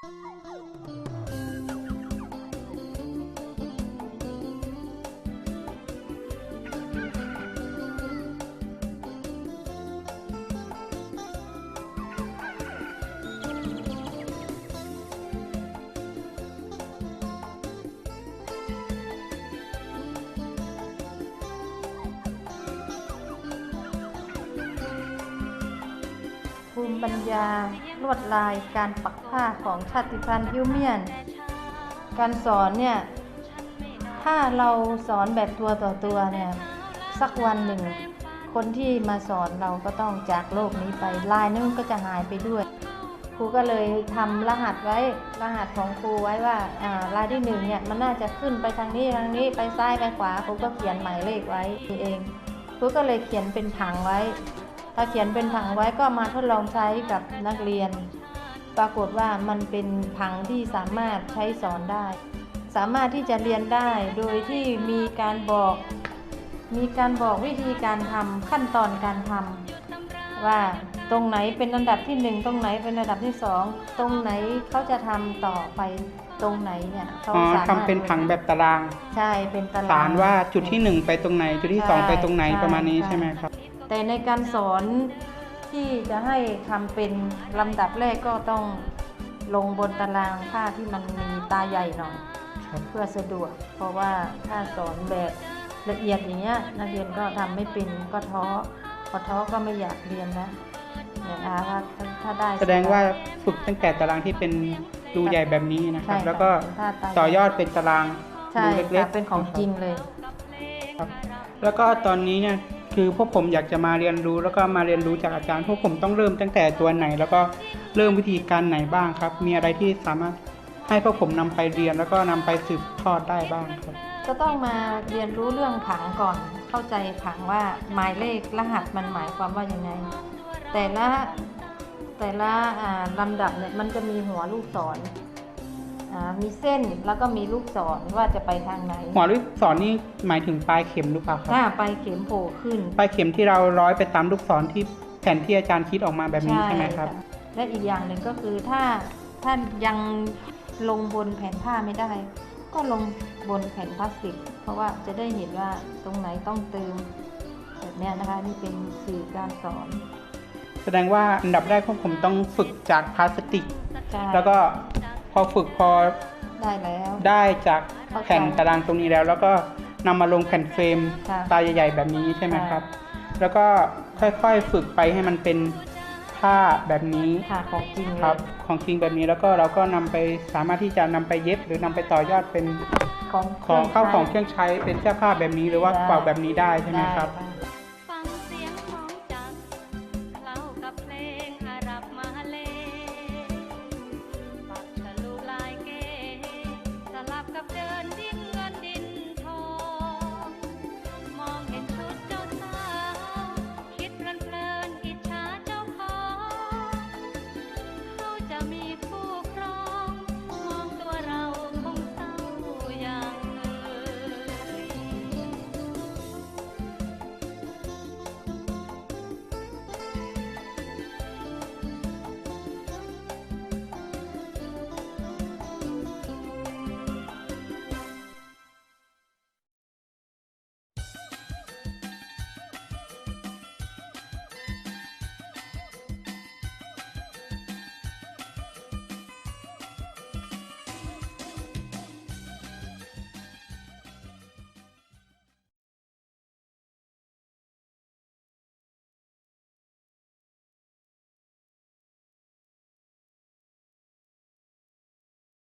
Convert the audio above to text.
ภูมิปัญญา ลวดลายการปักผ้าของชาติพันธุ์ฮิวเมียน การสอนเนี่ย ถ้าเราสอนแบบตัวต่อตัวเนี่ย สักวันหนึ่ง คนที่มาสอนเราก็ต้องจากโลกนี้ไป ลายนึงก็จะหายไปด้วย ครูก็เลยทำรหัสไว้ รหัสของครูไว้ว่าอ่าลายที่หนึ่งเนี่ยมันน่าจะขึ้นไปทางนี้ทางนี้ไปซ้ายไปขวาครูก็เขียนหมายเลขไว้เองครูก็เลยเขียนเป็นผังไว้ พอเขียนเป็นผังไว้ก็มาทดลองใช้กับนักเรียน ปรากฏว่ามันเป็นผังที่สามารถใช้สอนได้ สามารถที่จะเรียนได้โดยที่มีการบอก มีการบอกวิธีการทำขั้นตอนการทำว่าตรงไหนเป็นอันดับที่หนึ่งตรงไหนเป็นอันดับที่สองตรงไหนเขาจะทำต่อไปตรงไหนเนี่ยเขาอ๋อสามารถทำเป็นผังแบบตาราง ใช่เป็นตารางสารว่าจุดที่หนึ่งไปตรงไหน จุดที่สองใช่ไปตรงไหนใช่ประมาณนี้ใช่ใช่ไหมครับ แต่ในการสอนที่จะให้ทำเป็นลำดับแรกก็ต้องลงบนตารางผ้าที่มันมีตาใหญ่หน่อยครับเพื่อสะดวก เพราะว่าถ้าสอนแบบละเอียดอย่างเงี้ยนักเรียนก็ทำไม่เป็นก็ท้อพอท้อก็ไม่อยากเรียนนะเนี่ยอาว่าถ้าถ้าได้แสดงว่าฝึกตั้งแต่ตารางที่เป็นรูใหญ่แบบนี้นะคใช่รับค่ะแล้วก็ผ้าตาใหญ่ต่อยอดเป็นตารางใช่รูเล็กค่ะๆเป็นของจริงเลยครับแล้วก็ตอนนี้เนี่ย คือพวกผมอยากจะมาเรียนรู้แล้วก็มาเรียนรู้จากอาจารย์ พวกผมต้องเริ่มตั้งแต่ตัวไหน แล้วก็เริ่มวิธีการไหนบ้างครับ มีอะไรที่สามารถให้พวกผมนำไปเรียนแล้วก็นำไปสืบทอดได้บ้างครับ ก็ต้องมาเรียนรู้เรื่องผังก่อน เข้าใจผังว่าหมายเลขรหัสมันหมายความว่ายังไง แต่ละแต่ละลำดับเนี่ยมันจะมีหัวลูกศร มีเส้นแล้วก็มีลูกศรว่าจะไปทางไหนหัวลูกศรนี่หมายถึงปลายเข็มหรือเปล่าครับถ้าไปเข็มโผล่ขึ้นปลายเข็มที่เราร้อยไปตามลูกศรที่แผ่นที่อาจารย์คิดออกมาแบบนี้ใช่ไหมครับะและอีกอย่างหนึ่งก็คือถ้าถ้ายังลงบนแผ่นผ้าไม่ได้ ก็ลงบนแผ่นพลาสติก เพราะว่าจะได้เห็นว่าตรงไหนต้องเติมแบบเนี้ยนะคะนี่เป็นสื่อการสอน แสดงว่าอันดับแรกพวกผมต้องฝึกจากพลาสติกใช่แล้วก็ พอฝึกพอได้แล้ว ได้จากเข้าใจแผ่นตารางตรงนี้แล้ว แล้วก็นำมาลงแผ่นเฟรมค่ะตาใหญ่ ๆ แบบนี้ใช่ไหมค่ะ ครับ แล้วก็ค่อยๆฝึกไปให้มันเป็นผ้าแบบนี้ค่ะของจริงเลยครับของจริงแบบนี้แล้วก็เราก็นำไปสามารถที่จะนำไปเย็บ หรือนำไปต่อยอดเป็นของของเข้าของเคใช้รื่องใช้เป็นเสื้อผ้าแบบนี้หรือว่าได้กระเป๋าแบบนี้ได้ใช่ไหมครับได้